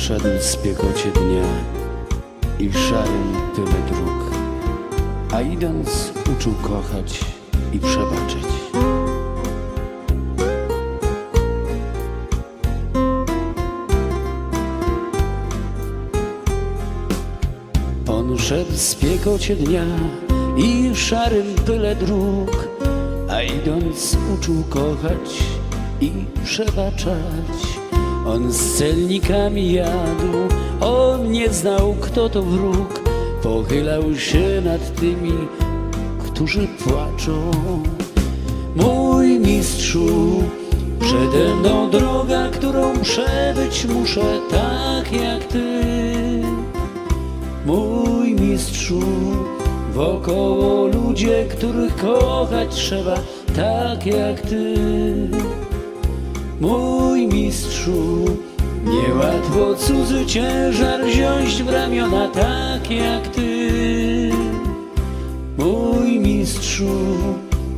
szedł w spiekocie dnia i w szarym tyle dróg, a idąc uczył kochać i przebaczyć. On szedł w spiekocie dnia i szarym pyle dróg, a idąc uczył kochać i przebaczać. On z celnikami jadł, on nie znał kto to wróg, pochylał się nad tymi, którzy płaczą. Mój mistrzu, przede mną droga, którą przebyć muszę tak jak ty. Mój mistrzu, wokoło ludzie, których kochać trzeba tak jak ty. Cudzy ciężar wziąć w ramiona tak jak ty. Mój mistrzu,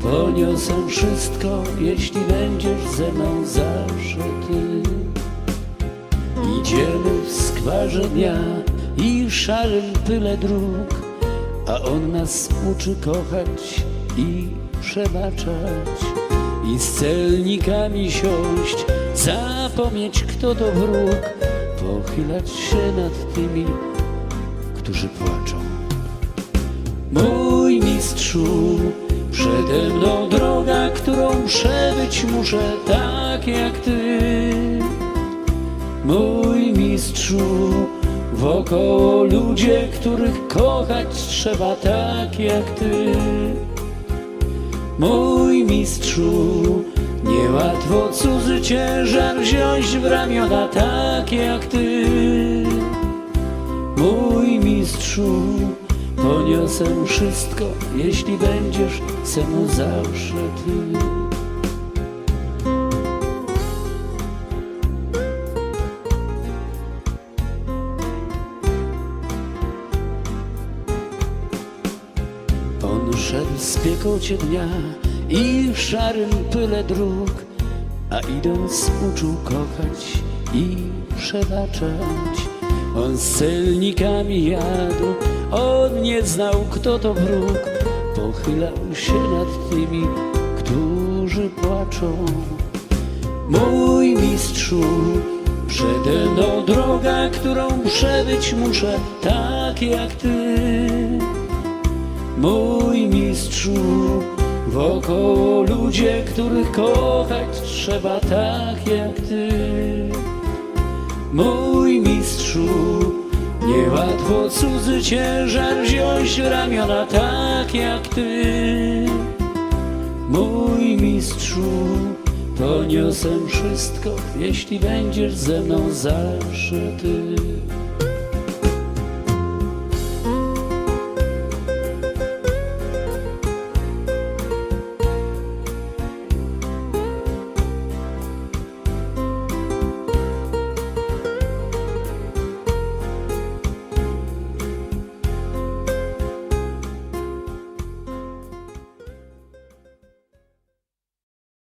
poniosę wszystko, jeśli będziesz ze mną zawsze ty. Idziemy w skwarze dnia i szarym pyle dróg, a on nas uczy kochać i przebaczać. I z celnikami siąść, zapomnieć kto to wróg, pochylać się nad tymi, którzy płaczą. Mój mistrzu, przede mną droga, którą przebyć muszę tak jak ty. Mój mistrzu, wokoło ludzie, których kochać trzeba tak jak ty. Mój mistrzu, niełatwo cudzy ciężar wziąć w ramiona tak jak ty. Mój mistrzu, poniosę wszystko, jeśli będziesz ze mną zawsze ty. On szedł z piekocie dnia i w szarym pyle dróg, a idąc uczył kochać i przebaczać. On z celnikami jadł, on nie znał kto to wróg, pochylał się nad tymi, którzy płaczą. Mój mistrzu, przede mną droga, którą przebyć muszę tak jak ty. Mój mistrzu, wokoło ludzie, których kochać trzeba tak jak ty. Mój mistrzu, niełatwo cudzy ciężar wziąć ramiona tak jak ty. Mój mistrzu, poniosę wszystko, jeśli będziesz ze mną zawsze ty.